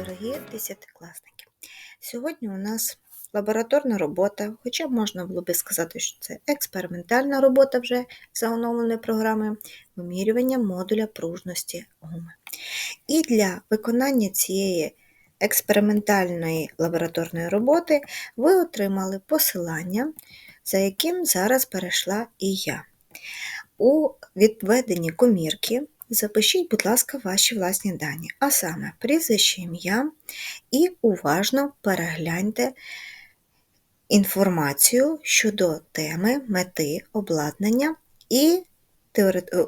дорогі десятикласники! Сьогодні у нас лабораторна робота, хоча можна було би сказати, що це експериментальна робота вже за оновленою програмою вимірювання модуля пружності гуми. І для виконання цієї експериментальної лабораторної роботи ви отримали посилання, за яким зараз перейшла і я. У відведенні комірки запишіть, будь ласка, ваші власні дані, а саме прізвище ім'я і уважно перегляньте інформацію щодо теми, мети, обладнання і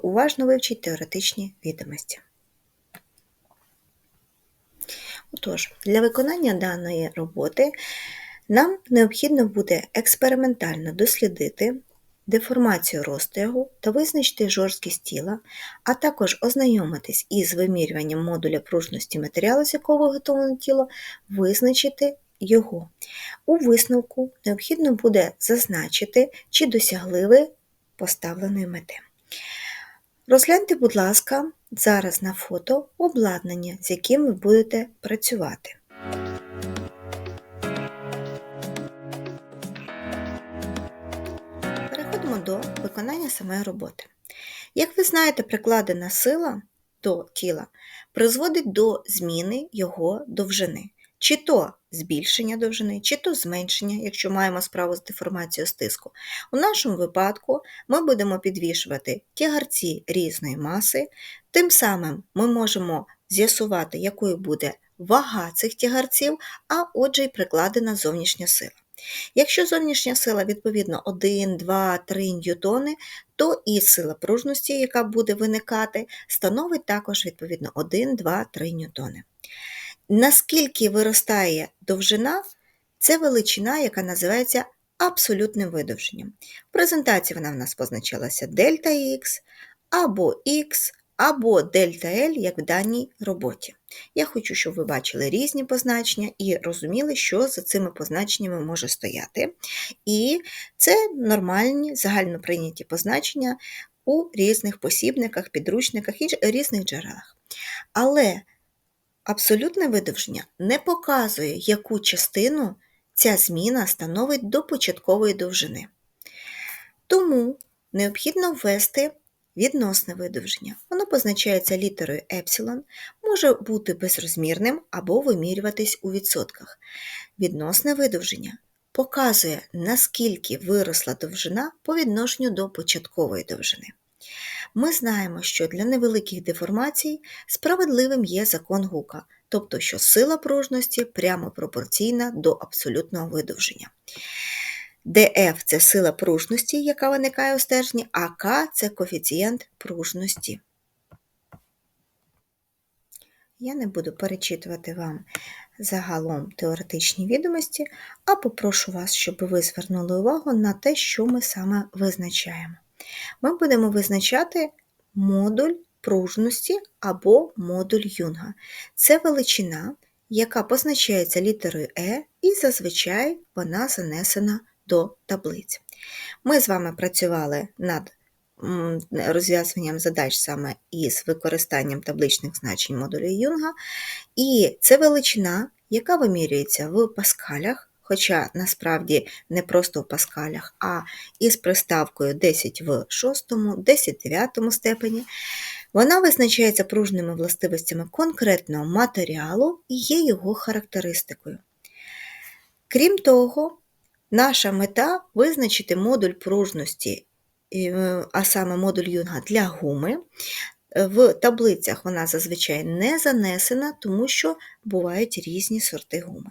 уважно вивчіть теоретичні відомості. Отож, для виконання даної роботи нам необхідно буде експериментально дослідити деформацію розтягу та визначити жорсткість тіла, а також ознайомитись із вимірюванням модуля пружності матеріалу, з якого виготовлено тіло, визначити його. У висновку необхідно буде зазначити, чи досягли ви поставленої мети. Розгляньте, будь ласка, зараз на фото обладнання, з яким ви будете працювати. До виконання самої роботи. Як ви знаєте, прикладена сила до тіла призводить до зміни його довжини, чи то збільшення довжини, чи то зменшення, якщо маємо справу з деформацією стиску. У нашому випадку ми будемо підвішувати тягарці різної маси, тим самим ми можемо з'ясувати, якою буде вага цих тягарців, а отже й прикладена зовнішня сила. Якщо зовнішня сила, відповідно, 1, 2, 3 ньютони, то і сила пружності, яка буде виникати, становить також, відповідно, 1, 2, 3 ньютони. Наскільки виростає довжина, це величина, яка називається абсолютним видовженням. В презентації вона в нас позначалася дельта Х або Х, або дельта L, як в даній роботі. Я хочу, щоб ви бачили різні позначення і розуміли, що за цими позначеннями може стояти. І це нормальні загально прийняті позначення у різних посібниках, підручниках і різних джерелах. Але абсолютне видовження не показує, яку частину ця зміна становить до початкової довжини. Тому необхідно ввести Відносне видовження. Воно позначається літерою епсилон, може бути безрозмірним або вимірюватись у відсотках. Відносне видовження показує, наскільки виросла довжина по відношенню до початкової довжини. Ми знаємо, що для невеликих деформацій справедливим є закон гука, тобто що сила пружності прямо пропорційна до абсолютного видовження. ДФ це сила пружності, яка виникає у стержні, а К це коефіцієнт пружності. Я не буду перечитувати вам загалом теоретичні відомості, а попрошу вас, щоб ви звернули увагу на те, що ми саме визначаємо. Ми будемо визначати модуль пружності або модуль юнга. Це величина, яка позначається літерою Е, і зазвичай вона занесена до таблиць. Ми з вами працювали над розв'язуванням задач саме із використанням табличних значень модулю Юнга, і це величина, яка вимірюється в паскалях, хоча насправді не просто в паскалях, а із приставкою 10 в 6, 10 в 9 степені. Вона визначається пружними властивостями конкретного матеріалу і є його характеристикою. Крім того, Наша мета визначити модуль пружності, е, а саме модуль юнга для гуми. В таблицях вона зазвичай не занесена, тому що бувають різні сорти гуми.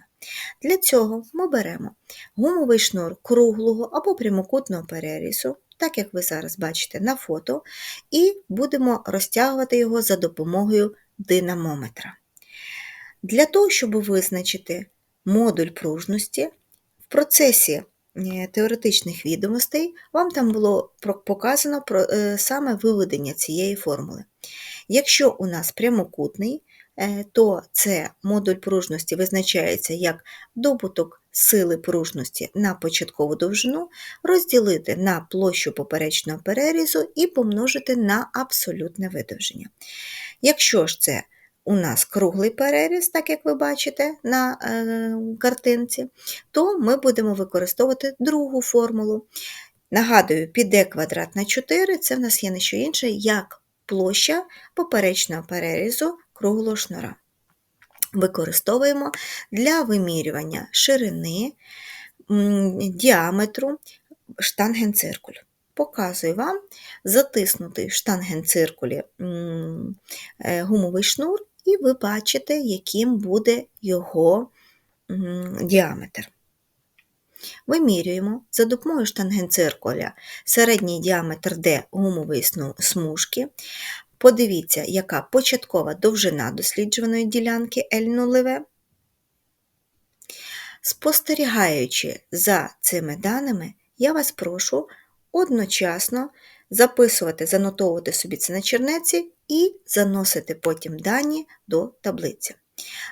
Для цього ми беремо гумовий шнур круглого або прямокутного перерізу, так як ви зараз бачите на фото, і будемо розтягувати його за допомогою динамометра. Для того, щоб визначити модуль пружності, процесі е, теоретичних відомостей вам там було показано про е, саме виведення цієї формули. Якщо у нас прямокутний, е, то це модуль пружності визначається як добуток сили пружності на початкову довжину, розділити на площу поперечного перерізу і помножити на абсолютне видовження. Якщо ж це у нас круглий переріз, так як ви бачите на е, картинці, то ми будемо використовувати другу формулу. Нагадую, піде квадрат на 4 це в нас є не що інше, як площа поперечного перерізу круглого шнура. Використовуємо для вимірювання ширини, діаметру штангенциркуль. Показую вам затиснутий в штангенциркулі е, гумовий шнур, і ви бачите, яким буде його діаметр. Вимірюємо за допомогою штангенциркуля середній діаметр D гумової смужки. Подивіться, яка початкова довжина досліджуваної ділянки L0. Спостерігаючи за цими даними, я вас прошу одночасно записувати, занотовувати собі це на чернеці і заносити потім дані до таблиці.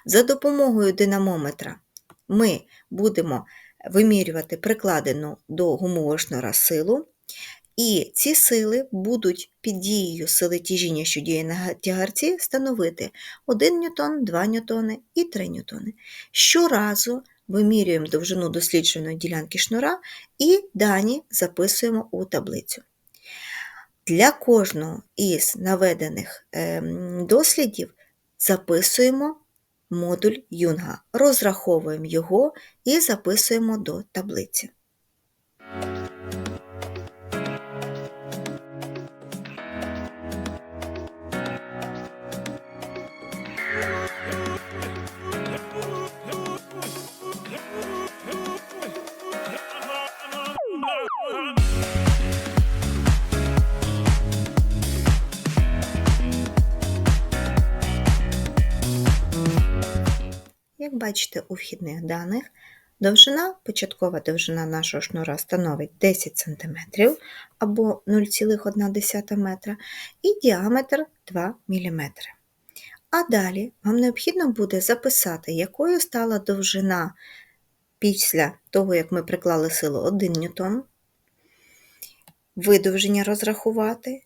За допомогою динамометра ми будемо вимірювати прикладену до гумового шнура силу, і ці сили будуть під дією сили тяжіння, що діє на тягарці, становити 1 ньютон, 2 ньютони і 3 ньютони. Щоразу вимірюємо довжину дослідженої ділянки шнура і дані записуємо у таблицю. Для кожного із наведених ем, дослідів записуємо модуль Юнга, розраховуємо його і записуємо до таблиці. Бачите у вхідних даних, довжина, початкова довжина нашого шнура становить 10 см або 0,1 метра і діаметр 2 мм. А далі вам необхідно буде записати, якою стала довжина після того, як ми приклали силу 1 ньютон, видовження розрахувати,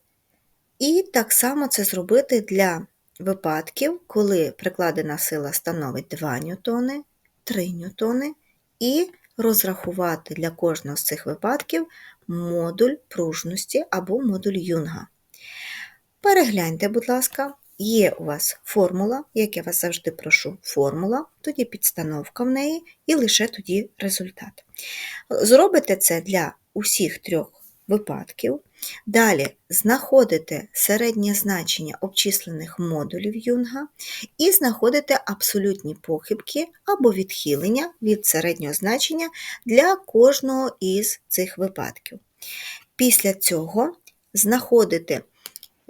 і так само це зробити для випадків, коли прикладена сила становить 2 ньютони, 3 ньютони, і розрахувати для кожного з цих випадків модуль пружності або модуль юнга. Перегляньте, будь ласка, є у вас формула, як я вас завжди прошу, формула, тоді підстановка в неї і лише тоді результат. Зробите це для усіх трьох випадків. Далі знаходите середнє значення обчислених модулів юнга і знаходите абсолютні похибки або відхилення від середнього значення для кожного із цих випадків. Після цього знаходите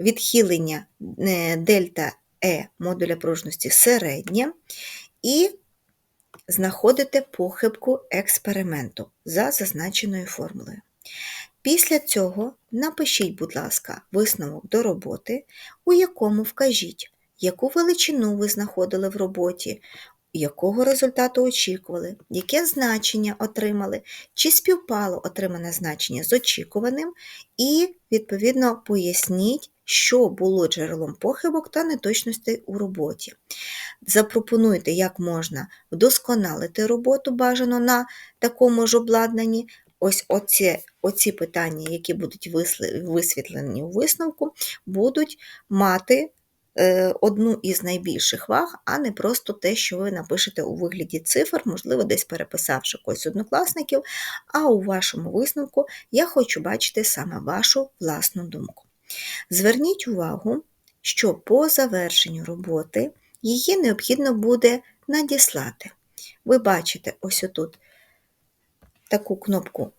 відхилення е, дельта Е модуля пружності середнє і знаходите похибку експерименту за зазначеною формулою. Після цього напишіть, будь ласка, висновок до роботи, у якому вкажіть, яку величину ви знаходили в роботі, якого результату очікували, яке значення отримали, чи співпало отримане значення з очікуваним, і, відповідно, поясніть, що було джерелом похибок та неточностей у роботі. Запропонуйте, як можна вдосконалити роботу бажано на такому ж обладнанні, ось оці, оці питання, які будуть висвітлені у висновку, будуть мати е, одну із найбільших ваг, а не просто те, що ви напишете у вигляді цифр, можливо, десь переписавши когось однокласників, а у вашому висновку я хочу бачити саме вашу власну думку. Зверніть увагу, що по завершенню роботи її необхідно буде надіслати. Ви бачите ось отут таку кнопку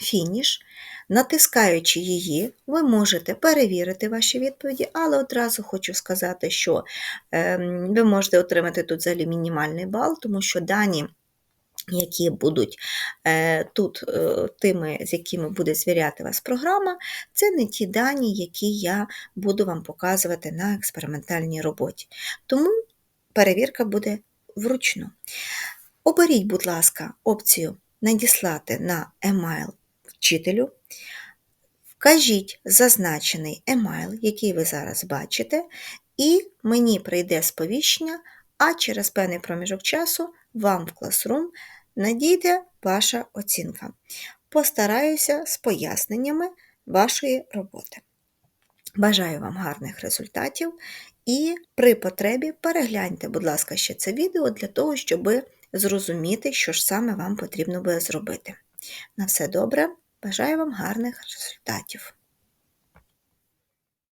Фініш. Натискаючи її, ви можете перевірити ваші відповіді, але одразу хочу сказати, що ем, ви можете отримати тут взагалі мінімальний бал, тому що дані. Які будуть е, тут е, тими, з якими буде звіряти вас програма, це не ті дані, які я буду вам показувати на експериментальній роботі. Тому перевірка буде вручну. Оберіть, будь ласка, опцію надіслати на емайл вчителю. Вкажіть зазначений емайл, який ви зараз бачите, і мені прийде сповіщення, а через певний проміжок часу вам в Classroom надійде ваша оцінка. Постараюся з поясненнями вашої роботи. Бажаю вам гарних результатів і при потребі перегляньте, будь ласка, ще це відео для того, щоб зрозуміти, що ж саме вам потрібно буде зробити. На все добре, бажаю вам гарних результатів!